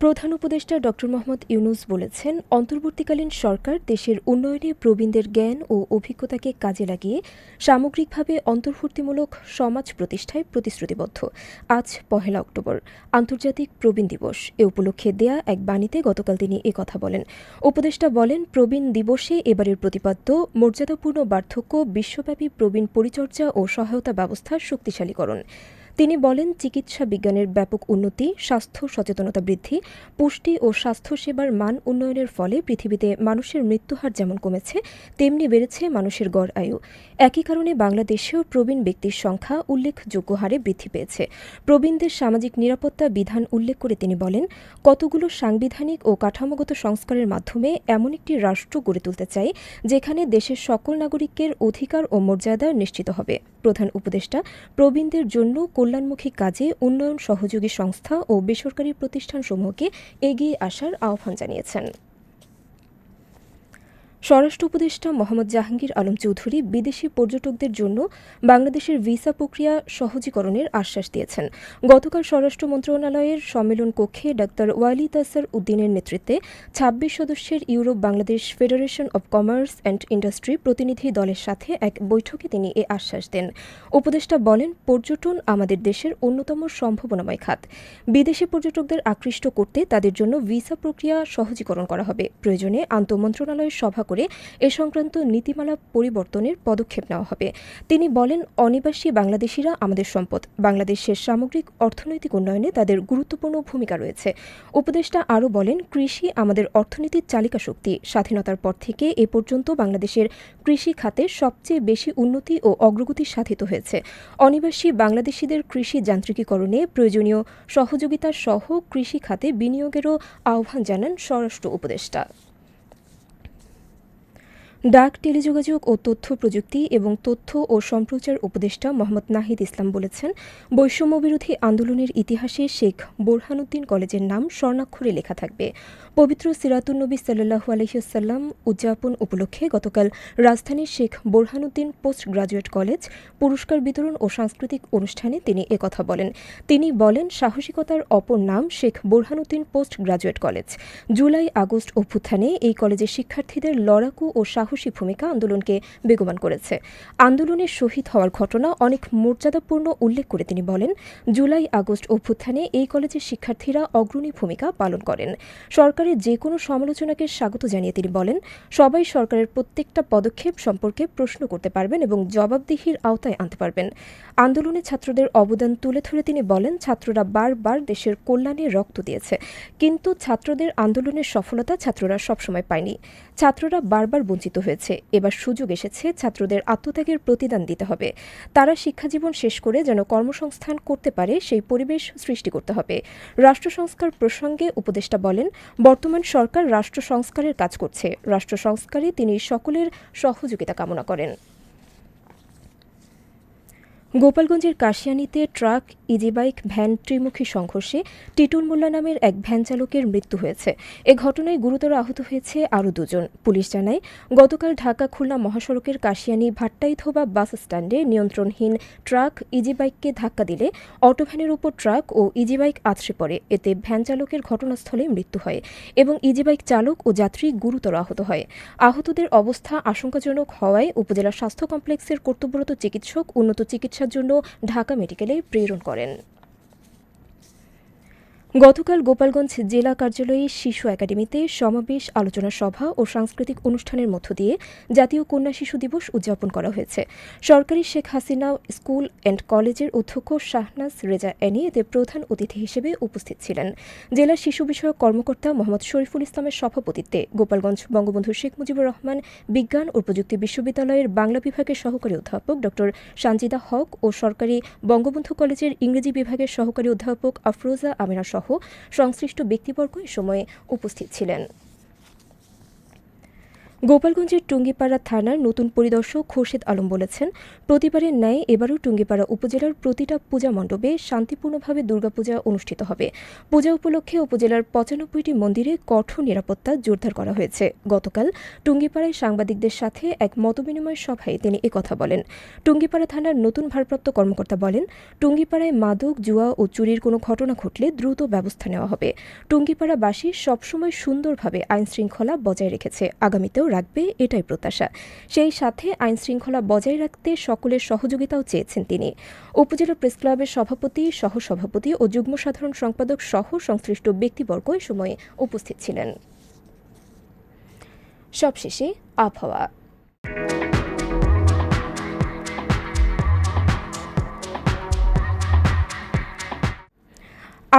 প্রধান উপদেষ্টা ড. মোহাম্মদ ইউনুস বলেছেন, অন্তর্বর্তীকালীন সরকার দেশের উন্নয়নে প্রবীণদের জ্ঞান ও অভিজ্ঞতাকে কাজে লাগিয়ে সামগ্রিকভাবে অন্তর্ভুক্তিমূলক সমাজ প্রতিষ্ঠায় প্রতিশ্রুতিবদ্ধ। আজ পহেলা অক্টোবর, আন্তর্জাতিক প্রবীণ দিবস। এ উপলক্ষে দেয়া এক বাণীতে গতকাল তিনি কথা বলেন। উপদেষ্টা বলেন, প্রবীণ দিবসে এবারের প্রতিপাদ্য মর্যাদাপূর্ণ বার্ধক্য, বিশ্বব্যাপী প্রবীণ পরিচর্যা ও সহায়তা ব্যবস্থা শক্তিশালীকরণ। তিনি বলেন, চিকিৎসা বিজ্ঞানের ব্যাপক উন্নতি, স্বাস্থ্য সচেতনতা বৃদ্ধি, পুষ্টি ও স্বাস্থ্যসেবার মান উন্নয়নের ফলে পৃথিবীতে মানুষের মৃত্যুহার যেমন কমেছে, তেমনি বেড়েছে মানুষের গড় আয়ু। একই কারণে বাংলাদেশেও প্রবীণ ব্যক্তির সংখ্যা উল্লেখযোগ্য হারে বৃদ্ধি পেয়েছে। প্রবীণদের সামাজিক নিরাপত্তা বিধান উল্লেখ করে তিনি বলেন, কতগুলো সাংবিধানিক ও কাঠামোগত সংস্কারের মাধ্যমে এমন একটি রাষ্ট্র গড়ে তুলতে চাই, যেখানে দেশের সকল নাগরিকের অধিকার ও মর্যাদা নিশ্চিত হবে। প্রধান উপদেষ্টা, প্রবীণদের জন্য কল্যাণমুখী কাজে উন্নয়ন সহযোগী সংস্থা ও বেসরকারি প্রতিষ্ঠানসমূহকে এগিয়ে আসার আহ্বান জানিয়েছেন। স্বরাষ্ট্র উপদেষ্টা মোহাম্মদ জাহাঙ্গীর আলম চৌধুরী বিদেশি পর্যটকদের জন্য বাংলাদেশের ভিসা প্রক্রিয়া সহজীকরণের আশ্বাস দিয়েছেন। গতকাল স্বরাষ্ট্র মন্ত্রণালয়ের সম্মেলন কক্ষে ডাক্তার ওয়ালি তাসার উদ্দিনের নেতৃত্বে ছাব্বিশ সদস্যের Europe Bangladesh federation of commerce and industry প্রতিনিধি দলের সাথে এক বৈঠকে তিনি এ আশ্বাস দেন। উপদেষ্টা বলেন, পর্যটন আমাদের দেশের অন্যতম সম্ভাবনাময় খাত। বিদেশি পর্যটকদের আকৃষ্ট করতে তাদের জন্য ভিসা প্রক্রিয়া সহজীকরণ করা হবে। প্রয়োজনে আন্তঃমন্ত্রণালয়ের সভা এ সংক্রান্ত নীতিমালা পরিবর্তনের পদক্ষেপ নেওয়া হবে। তিনি বলেন, অনিবাসী বাংলাদেশিরা আমাদের সম্পদ, বাংলাদেশের সামগ্রিক অর্থনৈতিক উন্নয়নে তাদের গুরুত্বপূর্ণ ভূমিকা রয়েছে। উপদেষ্টা আরও বলেন, কৃষি আমাদের অর্থনীতির চালিকা শক্তি। স্বাধীনতার পর থেকে এ পর্যন্ত বাংলাদেশের কৃষি খাতে সবচেয়ে বেশি উন্নতি ও অগ্রগতি সাধিত হয়েছে। অনিবাসী বাংলাদেশিদের কৃষি যান্ত্রিকীকরণে প্রয়োজনীয় সহযোগিতা সহ কৃষি খাতে বিনিয়োগেরও আহ্বান জানান স্বরাষ্ট্র উপদেষ্টা। ডাক, টেলিযোগাযোগ ও তথ্য প্রযুক্তি এবং তথ্য ও সম্প্রচার উপদেষ্টা মোহাম্মদ নাহিদ ইসলাম বলেছেন, বৈষম্যবিরোধী আন্দোলনের ইতিহাসে শেখ বোরহানুদ্দিন কলেজের নাম স্বর্ণাক্ষরে লেখা থাকবে। পবিত্র সিরাতুন্নবী সাল্লাহু আলহিউসাল্লাম উদযাপন উপলক্ষে গতকাল রাজধানীর Sheikh Borhanuddin post graduate college পুরস্কার বিতরণ ও সাংস্কৃতিক অনুষ্ঠানে তিনি একথা বলেন। তিনি বলেন, সাহসিকতার অপর নাম Sheikh Borhanuddin post graduate college. July August অভ্যুত্থানে এই কলেজের শিক্ষার্থীদের লড়াকু ও সাহসী ভূমিকা আন্দোলনকে বেগবান করেছে। আন্দোলনের শহীদ হওয়ার ঘটনা অনেক মর্যাদাপূর্ণ উল্লেখ করে তিনি বলেন, জুলাই আগস্ট অভ্যুত্থানে এই কলেজের শিক্ষার্থীরা অগ্রণী ভূমিকা পালন করেন। সরকারের যে কোনো সমালোচনাকে স্বাগত জানিয়ে তিনি বলেন, সবাই সরকারের প্রত্যেকটা পদক্ষেপ সম্পর্কে প্রশ্ন করতে পারবেন এবং জবাবদিহির আওতায় আনতে পারবেন। আন্দোলনে ছাত্রদের অবদান তুলে ধরে তিনি বলেন, ছাত্ররা বারবার দেশের কল্যাণে রক্ত দিয়েছে, কিন্তু ছাত্রদের আন্দোলনের সফলতা ছাত্ররা সবসময় পায়নি। ছাত্ররা বারবার বঞ্চিত হয়েছে। এবার সুযোগ এসেছে ছাত্রদের আত্মত্যাগের প্রতিদান দিতে হবে। তারা শিক্ষাজীবন শেষ করে যেন কর্মসংস্থান করতে পারে, সেই পরিবেশ সৃষ্টি করতে হবে। রাষ্ট্র সংস্কার প্রসঙ্গে উপদেষ্টা বলেন, বর্তমান সরকার রাষ্ট্র সংস্কারের কাজ করছে। রাষ্ট্র সংস্কারে তিনি সকলের সহযোগিতা কামনা করেন। গোপালগঞ্জের কাশিয়ানিতে ট্রাক ইজিবাইক ভ্যান ত্রিমুখী সংঘর্ষে টিটুল মোল্লা নামের এক ভ্যান চালকের মৃত্যু হয়েছে। এ ঘটনায় গুরুতর আহত হয়েছে আরও দুজন। পুলিশ জানায়, গতকাল ঢাকা খুলনা মহাসড়কের কাশিয়ানি ভাট্টাইথোবা বাস স্ট্যান্ডে নিয়ন্ত্রণহীন ট্রাক ইজিবাইককে ধাক্কা দিলে অটোভ্যানের উপর ট্রাক ও ইজিবাইক আছড়ে পড়ে। এতে ভ্যান চালকের ঘটনাস্থলে মৃত্যু হয় এবং ইজিবাইক চালক ও যাত্রী গুরুতর আহত হয়। আহতদের অবস্থা আশঙ্কাজনক হওয়ায় উপজেলা স্বাস্থ্য কমপ্লেক্সের কর্তব্যরত চিকিৎসক উন্নত চিকিৎসার জন্য ঢাকা মেডিকেলে প্রেরণ করেন। গতকাল গোপালগঞ্জ জেলা কার্যালয়ে শিশু একাডেমিতে সমাবেশ, আলোচনা সভা ও সাংস্কৃতিক অনুষ্ঠানের মধ্য দিয়ে জাতীয় কন্যা শিশু দিবস উদযাপন করা হয়েছে। সরকারি শেখ হাসিনা স্কুল অ্যান্ড কলেজের অধ্যক্ষ শাহনাজ রেজা এনি এতে প্রধান অতিথি হিসেবে উপস্থিত ছিলেন। জেলা শিশু বিষয়ক কর্মকর্তা মোহাম্মদ শরীফুল ইসলামের সভাপতিত্বে গোপালগঞ্জ বঙ্গবন্ধু শেখ মুজিবুর রহমান, বিজ্ঞান ও প্রযুক্তি বিশ্ববিদ্যালয়ের বাংলা বিভাগের সহকারী অধ্যাপক ড সানজিদা হক ও সরকারি বঙ্গবন্ধু কলেজের ইংরেজি বিভাগের সহকারী অধ্যাপক আফরোজা আমিনা সহ সংশ্লিষ্ট ব্যক্তিবর্গ এ সময় উপস্থিত ছিলেন। গোপালগঞ্জের টুঙ্গিপাড়া থানার নতুন পরিদর্শক খোরশেদ আলম বলেছেন, প্রতিবারের ন্যায় এবারও টুঙ্গিপাড়া উপজেলার প্রতিটা পূজা মণ্ডপে শান্তিপূর্ণভাবে দুর্গাপূজা অনুষ্ঠিত হবে। পূজা উপলক্ষে উপজেলার পঁচানব্বইটি মন্দিরে কঠোর নিরাপত্তা জোরদার করা হয়েছে। গতকাল টুঙ্গিপাড়ায় সাংবাদিকদের সাথে এক মতবিনিময় সভায় তিনি একথা বলেন। টুঙ্গিপাড়া থানার নতুন ভারপ্রাপ্ত কর্মকর্তা বলেন, টুঙ্গিপাড়ায় মাদক, জুয়া ও চুরির কোনো ঘটনা ঘটলে দ্রুত ব্যবস্থা নেওয়া হবে। টুঙ্গিপাড়াবাসী সবসময় সুন্দরভাবে আইন শৃঙ্খলা বজায় রেখেছে। আগামীতেও রাখবে এটাই প্রত্যাশা। সেই সাথে আইন শৃঙ্খলা বজায় রাখতে সকলের সহযোগিতাও চেয়েছেন তিনি। উপজেলা প্রেস ক্লাবের সভাপতি, সহসভাপতি ও যুগ্ম সাধারণ সম্পাদক সহ সংশ্লিষ্ট ব্যক্তিবর্গ এ সময় উপস্থিত ছিলেন। সবশেষে আবহাওয়া।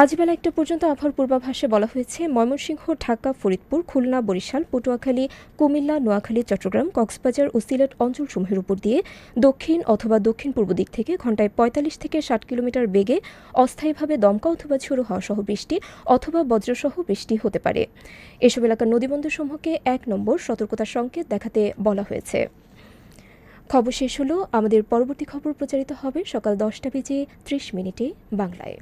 আজ বেলা একটা পর্যন্ত আবহাওয়ার পূর্বাভাসে বলা হয়েছে, ময়মনসিংহ, ঢাকা, ফরিদপুর, খুলনা, বরিশাল, পটুয়াখালী, কুমিল্লা, নোয়াখালী, চট্টগ্রাম, কক্সবাজার ও সিলেট অঞ্চলসমূহের উপর দিয়ে দক্ষিণ অথবা দক্ষিণ পূর্ব দিক থেকে ঘন্টায় পঁয়তাল্লিশ থেকে ষাট কিলোমিটার বেগে অস্থায়ীভাবে দমকা অথবা ঝোড়ো হওয়া সহ বৃষ্টি অথবা বজ্রসহ বৃষ্টি হতে পারে। এসব এলাকার নদীবন্দরসমূহকে এক নম্বর সতর্কতা সংকেত দেখাতে বলা হয়েছে। খবর শেষ হলো, আমাদের পরবর্তী খবর প্রচারিত হবে সকাল দশটা বেজে ত্রিশ মিনিটে বাংলায়।